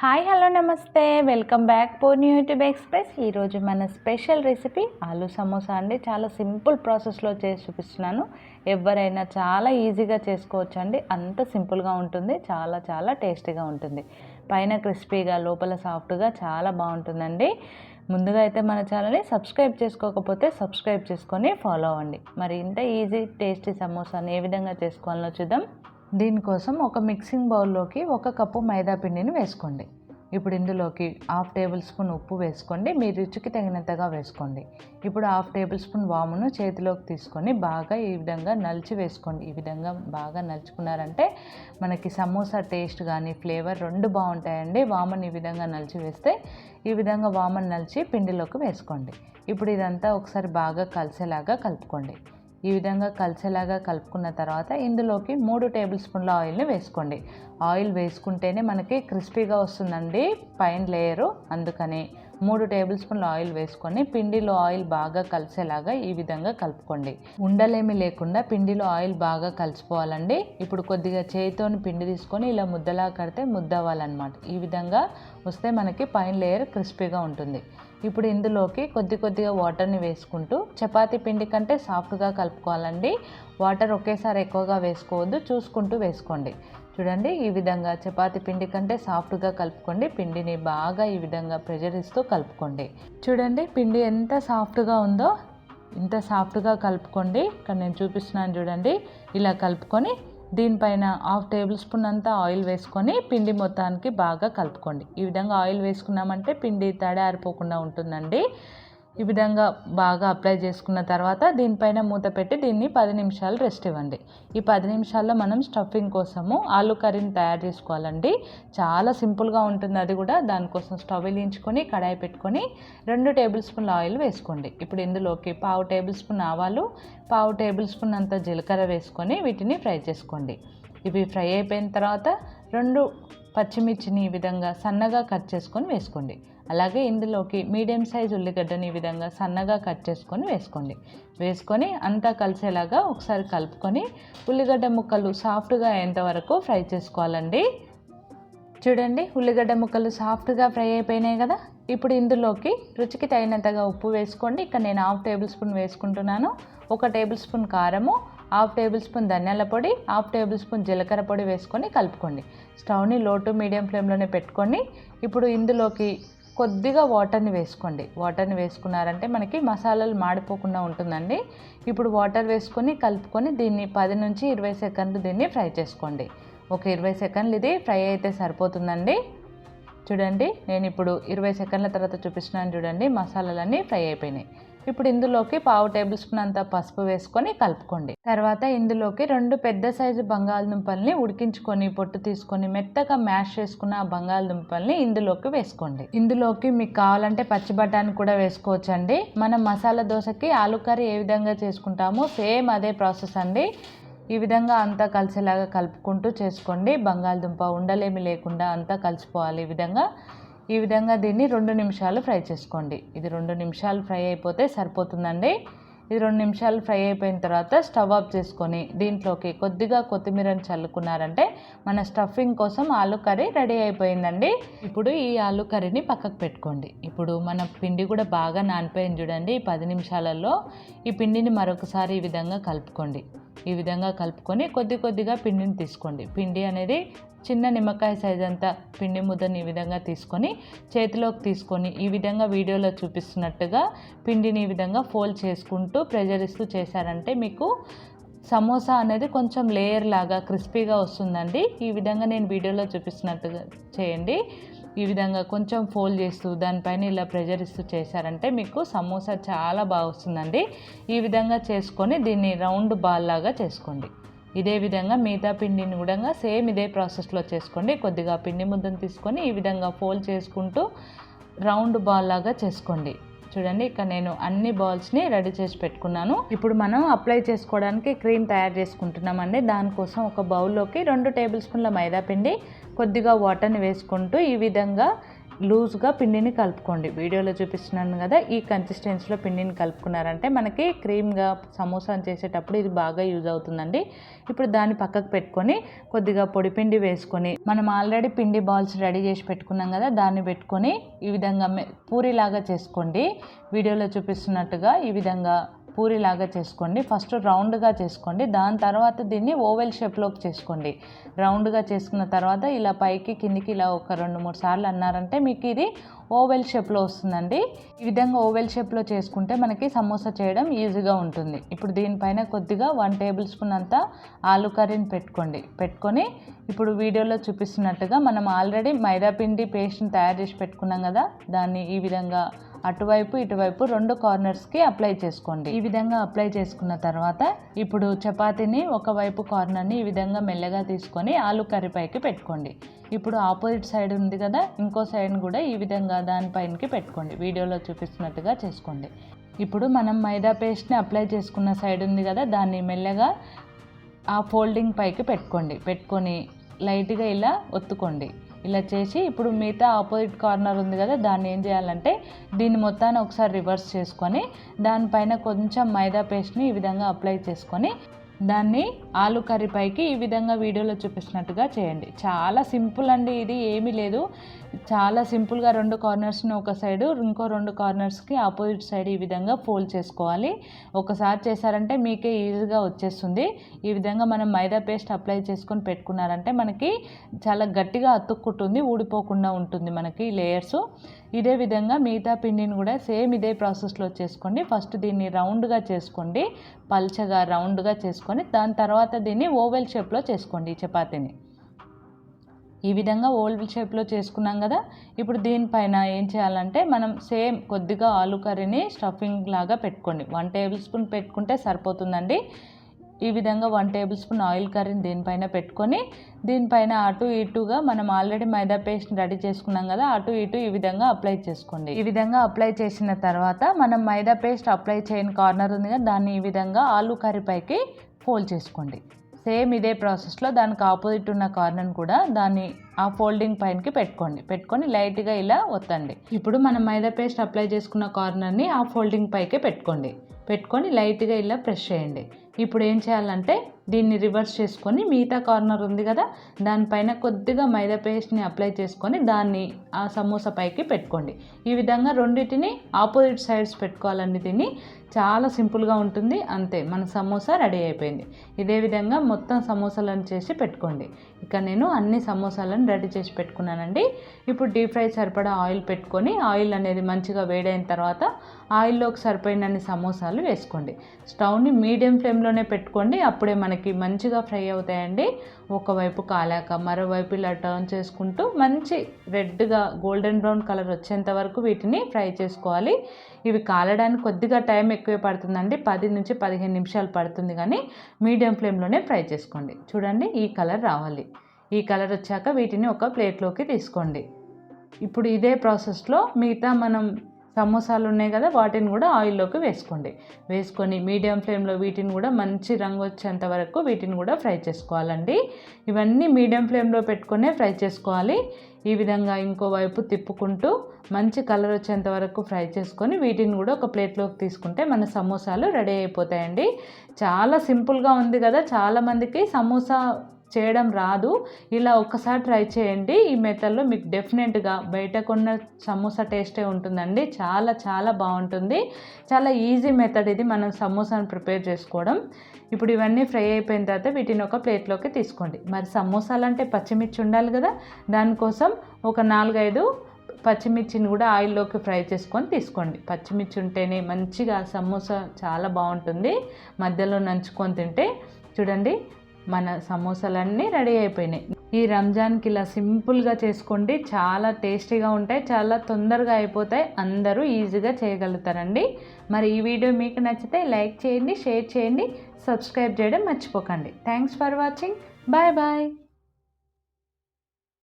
Hi hello నమస్తే. Welcome back Purni YouTube express. ఈరోజు మన స్పెషల్ రెసిపీ ఆలు సమోసా అండి. చాలా సింపుల్ ప్రాసెస్లో చేసి చూపిస్తున్నాను. ఎవరైనా చాలా ఈజీగా చేసుకోవచ్చు అండి అంత సింపుల్గా ఉంటుంది. చాలా చాలా టేస్టీగా ఉంటుంది. పైన క్రిస్పీగా లోపల సాఫ్ట్గా చాలా బాగుంటుందండి. ముందుగా అయితే మన ఛానల్ని సబ్స్క్రైబ్ చేసుకోకపోతే సబ్స్క్రైబ్ చేసుకొని ఫాలో అవ్వండి. మరి ఇంత ఈజీ టేస్టీ సమోసాని ఏ విధంగా చేసుకోవాలో చూద్దాం. దీనికోసం ఒక మిక్సింగ్ బౌల్లోకి ఒక కప్పు మైదా పిండిని వేసుకోండి. ఇప్పుడు ఇందులోకి హాఫ్ టేబుల్ స్పూన్ ఉప్పు వేసుకోండి. మీ రుచికి తగినంతగా వేసుకోండి. ఇప్పుడు హాఫ్ టేబుల్ స్పూన్ వామును చేతిలోకి తీసుకొని బాగా ఈ విధంగా నలిచి వేసుకోండి. ఈ విధంగా బాగా నలుచుకున్నారంటే మనకి సమోసా టేస్ట్ కానీ ఫ్లేవర్ రెండు బాగుంటాయండి. వామన్ ఈ విధంగా నలిచి వేస్తే ఈ విధంగా వామన్ నలిచి పిండిలోకి వేసుకోండి. ఇప్పుడు ఇదంతా ఒకసారి బాగా కలిసేలాగా కలుపుకోండి. ఈ విధంగా కలిసేలాగా కలుపుకున్న తర్వాత ఇందులోకి మూడు టేబుల్ స్పూన్ల ఆయిల్ని వేసుకోండి. ఆయిల్ వేసుకుంటేనే మనకి క్రిస్పీగా వస్తుందండి పైన లేయరు. అందుకని మూడు టేబుల్ స్పూన్ల ఆయిల్ వేసుకొని పిండిలో ఆయిల్ బాగా కలిసేలాగా ఈ విధంగా కలుపుకోండి. ఉండలేమి లేకుండా పిండిలో ఆయిల్ బాగా కలిసిపోవాలండి. ఇప్పుడు కొద్దిగా చేతితోని పిండి తీసుకొని ఇలా ముద్దలా కడితే ముద్ద అవ్వాలన్నమాట ఈ విధంగా వస్తే మనకి పైన లేయర్ క్రిస్పీగా ఉంటుంది. ఇప్పుడు ఇందులోకి కొద్ది కొద్దిగా వాటర్ని వేసుకుంటూ చపాతీ పిండి కంటే సాఫ్ట్గా కలుపుకోవాలండి. వాటర్ ఒకేసారి ఎక్కువగా వేసుకోవద్దు చూసుకుంటూ వేసుకోండి. చూడండి ఈ విధంగా చపాతీ పిండి కంటే సాఫ్ట్గా కలుపుకోండి. పిండిని బాగా ఈ విధంగా ప్రెజర్ ఇస్తూ కలుపుకోండి. చూడండి పిండి ఎంత సాఫ్ట్గా ఉందో ఇంత సాఫ్ట్గా కలుపుకోండి. ఇక్కడ నేను చూపిస్తున్నాను చూడండి ఇలా కలుపుకొని దీనిపైన హాఫ్ టేబుల్ స్పూన్ అంతా ఆయిల్ వేసుకొని పిండి మొత్తానికి బాగా కలుపుకోండి. ఈ విధంగా ఆయిల్ వేసుకున్నామంటే పిండి తడి ఆరిపోకుండా ఉంటుందండి. ఈ విధంగా బాగా అప్లై చేసుకున్న తర్వాత దీనిపైన మూత పెట్టి దీన్ని పది నిమిషాలు రెస్ట్ ఇవ్వండి. ఈ పది నిమిషాల్లో మనం స్టఫింగ్ కోసము ఆలు కర్రీని తయారు చేసుకోవాలండి. చాలా సింపుల్గా ఉంటుంది అది కూడా. దానికోసం స్టవ్ వెలిగించుకొని కడాయి పెట్టుకొని రెండు టేబుల్ స్పూన్ల ఆయిల్ వేసుకోండి. ఇప్పుడు ఇందులోకి పావు టేబుల్ స్పూన్ ఆవాలు పావు టేబుల్ స్పూన్ అంత జీలకర్ర వేసుకొని వీటిని ఫ్రై చేసుకోండి. ఇవి ఫ్రై అయిపోయిన తర్వాత రెండు పచ్చిమిర్చిని ఈ విధంగా సన్నగా కట్ చేసుకొని వేసుకోండి. అలాగే ఇందులోకి మీడియం సైజ్ ఉల్లిగడ్డని ఈ విధంగా సన్నగా కట్ చేసుకొని వేసుకోండి. వేసుకొని అంతా కలిసేలాగా ఒకసారి కలుపుకొని ఉల్లిగడ్డ ముక్కలు సాఫ్ట్గా అయ్యేంత వరకు ఫ్రై చేసుకోవాలండి. చూడండి ఉల్లిగడ్డ ముక్కలు సాఫ్ట్గా ఫ్రై అయిపోయినాయి కదా? ఇప్పుడు ఇందులోకి రుచికి తగినంతగా ఉప్పు వేసుకోండి. ఇక్కడ నేను హాఫ్ టేబుల్ స్పూన్ వేసుకుంటున్నాను. ఒక టేబుల్ స్పూన్ కారము హాఫ్ టేబుల్ స్పూన్ ధనియాల పొడి హాఫ్ టేబుల్ స్పూన్ జీలకర్ర పొడి వేసుకొని కలుపుకోండి. స్టవ్ని లో టు మీడియం ఫ్లేమ్లోనే పెట్టుకోండి. ఇప్పుడు ఇందులోకి కొద్దిగా వాటర్ని వేసుకోండి. వాటర్ని వేసుకున్నారంటే మనకి మసాలాలు మాడిపోకుండా ఉంటుందండి. ఇప్పుడు వాటర్ వేసుకొని కలుపుకొని దీన్ని పది నుంచి ఇరవై సెకండ్లు దీన్ని ఫ్రై చేసుకోండి. ఒక ఇరవై సెకండ్లు ఇది ఫ్రై అయితే సరిపోతుందండి. చూడండి నేను ఇప్పుడు ఇరవై సెకండ్ల తర్వాత చూపిస్తున్నాను చూడండి మసాలాలన్నీ ఫ్రై అయిపోయినాయి. ఇప్పుడు ఇందులోకి పావు టేబుల్ స్పూన్ అంత పసుపు వేసుకొని కలుపుకోండి. తర్వాత ఇందులోకి రెండు పెద్ద సైజు బంగాళదుంపల్ని ఉడికించుకొని పొట్టు తీసుకొని మెత్తగా మ్యాష్ చేసుకున్న బంగాళదుంపల్ని ఇందులోకి వేసుకోండి. ఇందులోకి మీకు కావాలంటే పచ్చి బఠానీ కూడా వేసుకోవచ్చు అండి మనం మసాలా దోశకి ఆలు కర్రీ ఏ విధంగా చేసుకుంటామో సేమ్ అదే ప్రాసెస్ అండి. ఈ విధంగా అంతా కలిసేలాగా కలుపుకుంటూ చేసుకోండి. బంగాళదుంప ఉండలేమి లేకుండా అంతా కలిసిపోవాలి ఈ విధంగా. ఈ విధంగా దీన్ని రెండు నిమిషాలు ఫ్రై చేసుకోండి. ఇది రెండు నిమిషాలు ఫ్రై అయిపోతే సరిపోతుందండి. ఇది రెండు నిమిషాలు ఫ్రై అయిపోయిన తర్వాత స్టవ్ ఆఫ్ చేసుకొని దీంట్లోకి కొద్దిగా కొత్తిమీరని చల్లుకున్నారంటే మన స్టఫింగ్ కోసం ఆలు కర్రీ రెడీ అయిపోయిందండి. ఇప్పుడు ఈ ఆలు కర్రీని పక్కకు పెట్టుకోండి. ఇప్పుడు మన పిండి కూడా బాగా నానిపోయింది చూడండి. ఈ పది నిమిషాలలో ఈ పిండిని మరొకసారి ఈ విధంగా కలుపుకోండి. ఈ విధంగా కలుపుకొని కొద్ది కొద్దిగా పిండిని తీసుకోండి. పిండి అనేది చిన్న నిమ్మకాయ సైజ్ అంతా పిండి ముద్దని ఈ విధంగా తీసుకొని చేతిలోకి తీసుకొని ఈ విధంగా వీడియోలో చూపిస్తున్నట్టుగా పిండిని ఈ విధంగా ఫోల్డ్ చేసుకుంటూ ప్రెజర్ ఇస్తూ చేశారంటే మీకు సమోసా అనేది కొంచెం లేయర్ లాగా క్రిస్పీగా వస్తుందండి. ఈ విధంగా నేను వీడియోలో చూపిస్తున్నట్టుగా చేయండి. ఈ విధంగా కొంచెం ఫోల్డ్ చేస్తూ దానిపైన ఇలా ప్రెజర్ ఇస్తూ చేశారంటే మీకు సమోసా చాలా బాగా వస్తుందండి. ఈ విధంగా చేసుకొని దీన్ని రౌండ్ బాల్ లాగా చేసుకోండి. ఇదే విధంగా మిగతా పిండిని కూడా సేమ్ ఇదే ప్రాసెస్లో చేసుకోండి. కొద్దిగా పిండి ముద్దను తీసుకొని ఈ విధంగా ఫోల్డ్ చేసుకుంటూ రౌండ్ బాల్ లాగా చేసుకోండి. చూడండి ఇక్కడ నేను అన్ని బాల్స్ని రెడీ చేసి పెట్టుకున్నాను. ఇప్పుడు మనం అప్లై చేసుకోవడానికి క్రీమ్ తయారు చేసుకుంటున్నామండి. దానికోసం ఒక బౌల్లోకి రెండు టేబుల్ స్పూన్ల మైదా పిండి కొద్దిగా వాటర్ని వేసుకుంటూ ఈ విధంగా లూజ్గా పిండిని కలుపుకోండి. వీడియోలో చూపిస్తున్నాను కదా ఈ కన్సిస్టెన్సీలో పిండిని కలుపుకున్నారంటే మనకి క్రీమ్గా సమోసా చేసేటప్పుడు ఇది బాగా యూజ్ అవుతుందండి. ఇప్పుడు దాన్ని పక్కకు పెట్టుకొని కొద్దిగా పొడి పిండి వేసుకొని మనం ఆల్రెడీ పిండి బాల్స్ రెడీ చేసి పెట్టుకున్నాం కదా దాన్ని పెట్టుకొని ఈ విధంగా పూరిలాగా చేసుకోండి. వీడియోలో చూపిస్తున్నట్టుగా ఈ విధంగా పూరిలాగా చేసుకోండి. ఫస్ట్ రౌండ్గా చేసుకోండి. దాని తర్వాత దీన్ని ఓవెల్ షేప్లోకి చేసుకోండి. రౌండ్గా చేసుకున్న తర్వాత ఇలా పైకి కిందికి ఇలా ఒక రెండు మూడు సార్లు అన్నారంటే మీకు ఇది ఓవెల్ షేప్లో వస్తుందండి. ఈ విధంగా ఓవెల్ షేప్లో చేసుకుంటే మనకి సమోసా చేయడం ఈజీగా ఉంటుంది. ఇప్పుడు దీనిపైన కొద్దిగా వన్ టేబుల్ స్పూన్ అంతా ఆలు కర్రీని పెట్టుకోండి. పెట్టుకొని ఇప్పుడు వీడియోలో చూపిస్తున్నట్టుగా మనం ఆల్రెడీ మైదాపిండి పేస్ట్ని తయారు చేసి పెట్టుకున్నాం కదా దాన్ని ఈ విధంగా అటువైపు ఇటువైపు రెండు కార్నర్స్కి అప్లై చేసుకోండి. ఈ విధంగా అప్లై చేసుకున్న తర్వాత ఇప్పుడు చపాతీని ఒకవైపు కార్నర్ని ఈ విధంగా మెల్లగా తీసుకొని ఆలు కర్రీ పైకి పెట్టుకోండి. ఇప్పుడు ఆపోజిట్ సైడ్ ఉంది కదా ఇంకో సైడ్ కూడా ఈ విధంగా దానిపైనకి పెట్టుకోండి. వీడియోలో చూపిస్తున్నట్టుగా చేసుకోండి. ఇప్పుడు మనం మైదా పేస్ట్ని అప్లై చేసుకున్న సైడ్ ఉంది కదా దాన్ని మెల్లగా ఆ ఫోల్డింగ్ పైకి పెట్టుకోండి. పెట్టుకొని లైట్గా ఇలా ఒత్తుకోండి. ఇలా చేసి ఇప్పుడు మిగతా ఆపోజిట్ కార్నర్ ఉంది కదా దాన్ని ఏం చేయాలంటే దీన్ని మొత్తాన్ని ఒకసారి రివర్స్ చేసుకొని దానిపైన కొంచెం మైదా పేస్ట్ని ఈ విధంగా అప్లై చేసుకొని దాన్ని ఆలు కర్రీ పైకి ఈ విధంగా వీడియోలో చూపించినట్టుగా చేయండి. చాలా సింపుల్ అండి ఇది ఏమీ లేదు. చాలా సింపుల్గా రెండు కార్నర్స్ని ఒక సైడు ఇంకో రెండు కార్నర్స్కి ఆపోజిట్ సైడ్ ఈ విధంగా ఫోల్డ్ చేసుకోవాలి. ఒకసారి చేశారంటే మీకే ఈజీగా వచ్చేస్తుంది. ఈ విధంగా మనం మైదా పేస్ట్ అప్లై చేసుకొని పెట్టుకున్నారంటే మనకి చాలా గట్టిగా అతుక్కుంటుంది ఊడిపోకుండా ఉంటుంది మనకి లేయర్స్. ఇదే విధంగా మిగతా పిండిని కూడా సేమ్ ఇదే ప్రాసెస్లో చేసుకోండి. ఫస్ట్ దీన్ని రౌండ్గా చేసుకోండి. పల్చగా రౌండ్గా చేసుకోండి. చేసుకొని దాని తర్వాత దీన్ని ఓవెల్ షేప్లో చేసుకోండి ఈ చపాతీని. ఈ విధంగా ఓవెల్ షేప్లో చేసుకున్నాం కదా ఇప్పుడు దీనిపైన ఏం చేయాలంటే మనం సేమ్ కొద్దిగా ఆలు కర్రీని స్టఫింగ్ లాగా పెట్టుకోండి. వన్ టేబుల్ స్పూన్ పెట్టుకుంటే సరిపోతుందండి. ఈ విధంగా వన్ టేబుల్ స్పూన్ ఆయిల్ కర్రీని దీనిపైన పెట్టుకొని దీనిపైన అటు ఇటుగా మనం ఆల్రెడీ మైదా పేస్ట్ రెడీ చేసుకున్నాం కదా అటు ఇటు ఈ విధంగా అప్లై చేసుకోండి. ఈ విధంగా అప్లై చేసిన తర్వాత మనం మైదా పేస్ట్ అప్లై చేయని కార్నర్ ఉంది కదా దాన్ని ఈ విధంగా ఆలు కర్రీ పైకి ఫోల్డ్ చేసుకోండి. సేమ్ ఇదే ప్రాసెస్లో దానికి ఆపోజిట్ ఉన్న కార్నర్ కూడా దాన్ని ఆ ఫోల్డింగ్ పైనకి పెట్టుకోండి. పెట్టుకొని లైట్గా ఇలా ఒత్తండి. ఇప్పుడు మనం మైదా పేస్ట్ అప్లై చేసుకున్న కార్నర్ని ఆ ఫోల్డింగ్ పైకే పెట్టుకోండి. పెట్టుకొని లైట్గా ఇలా ప్రెస్ చేయండి. ఇప్పుడు ఏం చేయాలంటే దీన్ని రివర్స్ చేసుకొని మిగతా కార్నర్ ఉంది కదా దానిపైన కొద్దిగా మైదా పేస్ట్ని అప్లై చేసుకొని దాన్ని ఆ సమోసా పైకి పెట్టుకోండి. ఈ విధంగా రెండింటిని ఆపోజిట్ సైడ్స్ పెట్టుకోవాలండి దీన్ని చాలా సింపుల్గా ఉంటుంది. అంతే మన సమోసా రెడీ అయిపోయింది. ఇదే విధంగా మొత్తం సమోసాలను చేసి పెట్టుకోండి. ఇక నేను అన్ని సమోసాలను రెడీ చేసి పెట్టుకున్నానండి. ఇప్పుడు డీప్ ఫ్రై సరిపడా ఆయిల్ పెట్టుకొని ఆయిల్ అనేది మంచిగా వేడైన తర్వాత ఆయిల్లోకి సరిపోయినన్ని సమోసాలు వేసుకోండి. స్టవ్ని మీడియం ఫ్లేమ్లోనే పెట్టుకోండి. అప్పుడే మనకి మంచిగా ఫ్రై అవుతాయండి. ఒకవైపు కాలాక మరోవైపు ఇలా టర్న్ చేసుకుంటూ మంచి రెడ్గా గోల్డెన్ బ్రౌన్ కలర్ వచ్చేంత వరకు వీటిని ఫ్రై చేసుకోవాలి. ఇవి కాలడానికి కొద్దిగా టైం ఎక్కువే పడుతుందండి. పది నుంచి పదిహేను నిమిషాలు పడుతుంది కానీ మీడియం ఫ్లేమ్లోనే ఫ్రై చేసుకోండి. చూడండి ఈ కలర్ రావాలి. ఈ కలర్ వచ్చాక వీటిని ఒక ప్లేట్లోకి తీసుకోండి. ఇప్పుడు ఇదే ప్రాసెస్లో మిగతా మనం సమోసాలు ఉన్నాయి కదా వాటిని కూడా ఆయిల్లోకి వేసుకోండి. వేసుకొని మీడియం ఫ్లేమ్లో వీటిని కూడా మంచి రంగు వచ్చేంత వరకు వీటిని కూడా ఫ్రై చేసుకోవాలండి. ఇవన్నీ మీడియం ఫ్లేమ్లో పెట్టుకునే ఫ్రై చేసుకోవాలి. ఈ విధంగా ఇంకోవైపు తిప్పుకుంటూ మంచి కలర్ వచ్చేంత వరకు ఫ్రై చేసుకొని వీటిని కూడా ఒక ప్లేట్లోకి తీసుకుంటే మన సమోసాలు రెడీ అయిపోతాయండి. చాలా సింపుల్గా ఉంది కదా చాలామందికి సమోసా చేయడం రాదు. ఇలా ఒక్కసారి ట్రై చేయండి. ఈ మెథడ్లో మీకు డెఫినెట్గా బయట కొన్న సమోసా టేస్టే ఉంటుందండి. చాలా చాలా బాగుంటుంది. చాలా ఈజీ మెథడ్ ఇది మనం సమోసాను ప్రిపేర్ చేసుకోవడం. ఇప్పుడు ఇవన్నీ ఫ్రై అయిపోయిన తర్వాత వీటిని ఒక ప్లేట్లోకి తీసుకోండి. మరి సమోసాలు అంటే పచ్చిమిర్చి ఉండాలి కదా. దానికోసం ఒక నాలుగైదు పచ్చిమిర్చిని కూడా ఆయిల్లోకి ఫ్రై చేసుకొని తీసుకోండి. పచ్చిమిర్చి ఉంటేనే మంచిగా సమోసా చాలా బాగుంటుంది. మధ్యలో నంచుకొని తింటే చూడండి మన సమోసాలన్నీ రెడీ అయిపోయినాయి. ఈ రంజాన్కి ఇలా సింపుల్గా చేసుకోండి. చాలా టేస్టీగా ఉంటాయి చాలా తొందరగా అయిపోతాయి. అందరూ ఈజీగా చేయగలుగుతారండి. మరి ఈ వీడియో మీకు నచ్చితే లైక్ చేయండి షేర్ చేయండి సబ్స్క్రైబ్ చేయడం మర్చిపోకండి. Thanks for watching. Bye bye.